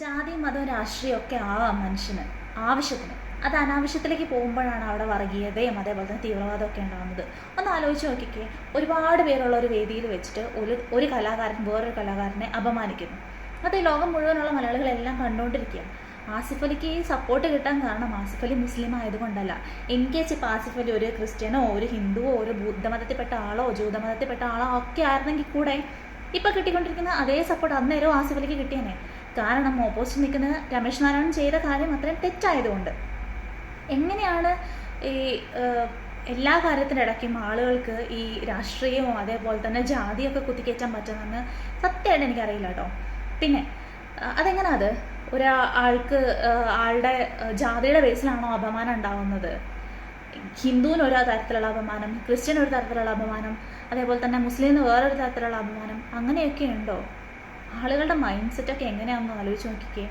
ജാതി മതം രാഷ്ട്രീയം ഒക്കെ ആവാം മനുഷ്യന് ആവശ്യത്തിന്. അത് അനാവശ്യത്തിലേക്ക് പോകുമ്പോഴാണ് അവിടെ വർഗീയതയും അതേപോലെ തന്നെ തീവ്രവാദം ഒക്കെ ഉണ്ടാകുന്നത് ഒന്ന് ആലോചിച്ച് നോക്കിക്കേ. ഒരുപാട് പേരുള്ള ഒരു വേദിയിൽ വെച്ചിട്ട് ഒരു ഒരു കലാകാരൻ വേറൊരു കലാകാരനെ അപമാനിക്കുന്നു. അത് ലോകം മുഴുവനുള്ള മലയാളികളെല്ലാം കണ്ടുകൊണ്ടിരിക്കുകയാണ്. ആസിഫ് അലിക്ക് സപ്പോർട്ട് കിട്ടാൻ കാരണം ആസിഫ് അലി മുസ്ലിം ആയതുകൊണ്ടല്ല. ഇൻ കേസ് ഇപ്പോൾ ആസിഫ് അലി ഒരു ക്രിസ്ത്യനോ ഒരു ഹിന്ദുവോ ഒരു ബുദ്ധമതത്തിൽപ്പെട്ട ആളോ ജൂതമതത്തിൽപ്പെട്ട ആളോ ഒക്കെ ആയിരുന്നെങ്കിൽ കൂടെ ഇപ്പം കിട്ടിക്കൊണ്ടിരിക്കുന്ന അതേ സപ്പോർട്ട് അന്നേരവും ആസിഫ് അലിക്ക് കാരണം ഓപ്പോസിറ്റ് നിൽക്കുന്ന രമേശ് നാരായണൻ ചെയ്ത കാര്യം അത്രയും തെറ്റായതുകൊണ്ട്. എങ്ങനെയാണ് ഈ എല്ലാ കാര്യത്തിന്റെ ഇടയ്ക്കും ആളുകൾക്ക് ഈ രാഷ്ട്രീയവും അതേപോലെ തന്നെ ജാതിയൊക്കെ കുത്തിക്കയറ്റാൻ പറ്റുന്നതെന്ന് സത്യമായിട്ട് എനിക്കറിയില്ല കേട്ടോ. പിന്നെ അഹ് അതെങ്ങനെയാ അത്? ഒരാൾക്ക് ആളുടെ ജാതിയുടെ ബേസിലാണോ അപമാനം ഉണ്ടാവുന്നത്? ഹിന്ദുവിന് ഒരു തരത്തിലുള്ള അപമാനം ക്രിസ്ത്യൻ ഒരു തരത്തിലുള്ള അപമാനം അതേപോലെ തന്നെ മുസ്ലിമിന് വേറൊരു തരത്തിലുള്ള അപമാനം അങ്ങനെയൊക്കെ ഉണ്ടോ? ആളുകളുടെ മൈൻഡ് സെറ്റൊക്കെ എങ്ങനെയാണെന്ന് ആലോചിച്ച് നോക്കിക്കേ.